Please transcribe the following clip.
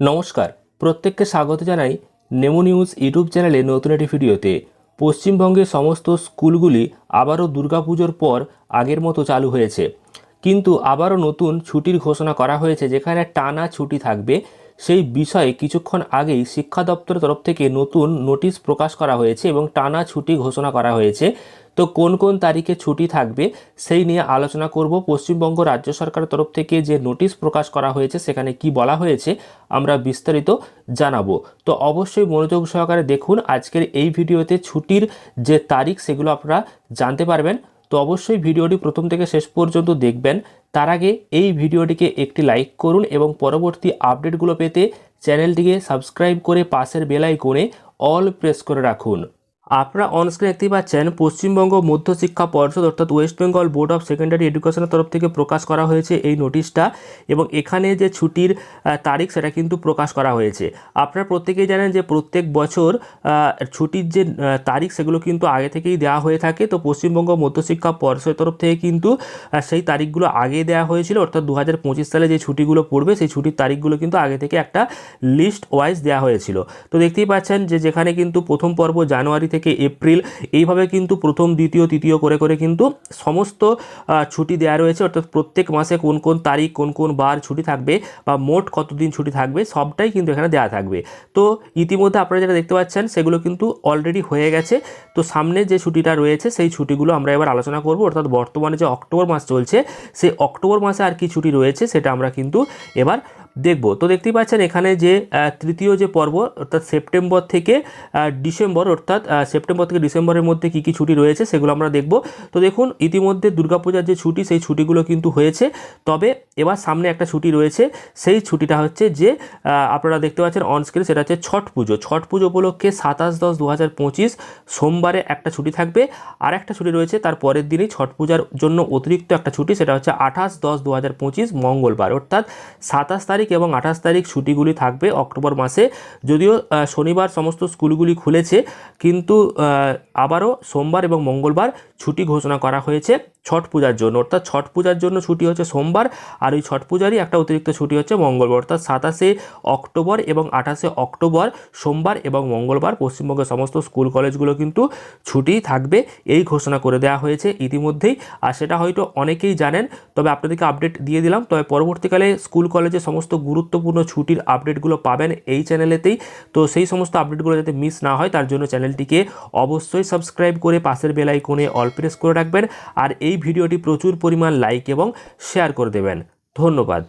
নমস্কার, প্রত্যেককে স্বাগত জানাই নেমো নিউজ ইউটিউব চ্যানেলে নতুন একটি ভিডিওতে। পশ্চিমবঙ্গের সমস্ত স্কুলগুলি আবারও দুর্গাপুজোর পর আগের মতো চালু হয়েছে। কিন্তু আবারও নতুন ছুটির ঘোষণা করা হয়েছে, যেখানে টানা ছুটি থাকবে। সেই বিষয়ে কিছুক্ষণ আগেই শিক্ষা দপ্তরের তরফ থেকে নতুন নোটিশ প্রকাশ করা হয়েছে এবং টানা ছুটি ঘোষণা করা হয়েছে। তো কোন কোন তারিখে ছুটি থাকবে সেই নিয়ে আলোচনা করব। পশ্চিমবঙ্গ রাজ্য সরকারের তরফ থেকে যে নোটিশ প্রকাশ করা হয়েছে সেখানে কি বলা হয়েছে আমরা বিস্তারিত জানাব। তো অবশ্যই মনোযোগ সহকারে দেখুন। আজকের এই ভিডিওতে ছুটির যে তারিখ সেগুলো আপনারা জানতে পারবেন। তো অবশ্যই ভিডিওটি প্রথম থেকে শেষ পর্যন্ত দেখবেন। তার আগে এই ভিডিওটিকে একটি লাইক করুন এবং পরবর্তী আপডেটগুলো পেতে চ্যানেলটিকে সাবস্ক্রাইব করে পাশের বেলায় কোণে অল প্রেস করে রাখুন। আপনারা অনস্ক্রিন দেখতেই পাচ্ছেন, পশ্চিমবঙ্গ মধ্যশিক্ষা পর্ষদ অর্থাৎ West Bengal board of secondary এডুকেশনের তরফ থেকে প্রকাশ করা হয়েছে এই নোটিশটা এবং এখানে যে ছুটির তারিখ সেটা কিন্তু প্রকাশ করা হয়েছে। আপনারা প্রত্যেকেই জানেন যে প্রত্যেক বছর ছুটির যে তারিখ সেগুলো কিন্তু আগে থেকেই দেওয়া হয়ে থাকে। তো পশ্চিমবঙ্গ মধ্যশিক্ষা পর্ষদের তরফ থেকে কিন্তু সেই তারিখগুলো আগে দেওয়া হয়েছিল। অর্থাৎ দু হাজার পঁচিশ সালে যে ছুটিগুলো পড়বে, সেই ছুটির তারিখগুলো কিন্তু আগে থেকে একটা লিস্ট ওয়াইজ দেওয়া হয়েছিল। তো দেখতেই পাচ্ছেন যে যেখানে কিন্তু প্রথম পর্ব জানুয়ারি থেকে এপ্রিল। এইভাবে কিন্তু প্রথম, দ্বিতীয়, তৃতীয় করে করে কিন্তু সমস্ত ছুটি দেওয়া রয়েছে। অর্থাৎ প্রত্যেক মাসে কোন কোন তারিখ, কোন কোন বার ছুটি থাকবে বা মোট কতদিন ছুটি থাকবে সবটাই কিন্তু এখানে দেওয়া থাকবে। তো ইতিমধ্যে আপনারা যেটা দেখতে পাচ্ছেন, সেগুলো কিন্তু অলরেডি হয়ে গেছে। তো সামনে যে ছুটিটা রয়েছে, সেই ছুটিগুলো আমরা এবার আলোচনা করব। অর্থাৎ বর্তমানে যে অক্টোবর মাস চলছে, সেই অক্টোবর মাসে আর কি ছুটি রয়েছে, সেটা আমরা কিন্তু এবার দেখব। তো দেখতেই পাচ্ছেন এখানে যে তৃতীয় যে পর্ব, অর্থাৎ সেপ্টেম্বর থেকে ডিসেম্বর, অর্থাৎ সেপ্টেম্বর থেকে ডিসেম্বরের মধ্যে কী কী ছুটি রয়েছে সেগুলো আমরা দেখব। তো দেখুন, ইতিমধ্যে দুর্গাপূজার যে ছুটি, সেই ছুটিগুলো কিন্তু হয়েছে। তবে এবার সামনে একটা ছুটি রয়েছে, সেই ছুটিটা হচ্ছে যে আপনারা দেখতে পাচ্ছেন অনস্ক্রিন সেটা হচ্ছে ছট পুজো। ছট পুজো উপলক্ষে সাতাশ দশ দু হাজার পঁচিশ সোমবারে একটা ছুটি থাকবে। আর একটা ছুটি রয়েছে তার পরের দিনই ছট পূজার জন্য অতিরিক্ত একটা ছুটি, সেটা হচ্ছে আঠাশ দশ দু হাজার পঁচিশ মঙ্গলবার। অর্থাৎ সাতাশ তারিখ এবং আঠাশ তারিখ ছুটিগুলি থাকবে অক্টোবর মাসে। যদিও শনিবার সমস্ত স্কুলগুলি খুলেছে, কিন্তু আবারও সোমবার এবং মঙ্গলবার ছুটি ঘোষণা করা হয়েছে। ছট পূজার জন্য, অর্থাৎ ছট পূজার জন্য ছুটি হচ্ছে সোমবার, আর ওই ছট পূজারই একটা অতিরিক্ত ছুটি হচ্ছে মঙ্গলবার, অর্থাৎ সাতাশে অক্টোবর এবং আঠাশে অক্টোবর সোমবার এবং মঙ্গলবার পশ্চিমবঙ্গের সমস্ত স্কুল কলেজগুলো কিন্তু ছুটি থাকবে, এই ঘোষণা করে দেওয়া হয়েছে ইতিমধ্যেই, আর সেটা হয়তো অনেকেই জানেন, তবে আপনাদেরকে আপডেট দিয়ে দিলাম, তবে পরবর্তীকালে স্কুল কলেজে সমস্ত গুরুত্বপূর্ণ ছুটির আপডেটগুলো পাবেন এই চ্যানেলেতেই তো সেই সমস্ত আপডেটগুলো যাতে মিস না হয়, তার জন্য চ্যানেলটিকে অবশ্যই সাবস্ক্রাইব করে পাশের বেল আইকনে অল প্রেস করে রাখবেন, আর এই ভিডিওটি প্রচুর পরিমাণ লাইক এবং শেয়ার করে দেবেন। ধন্যবাদ।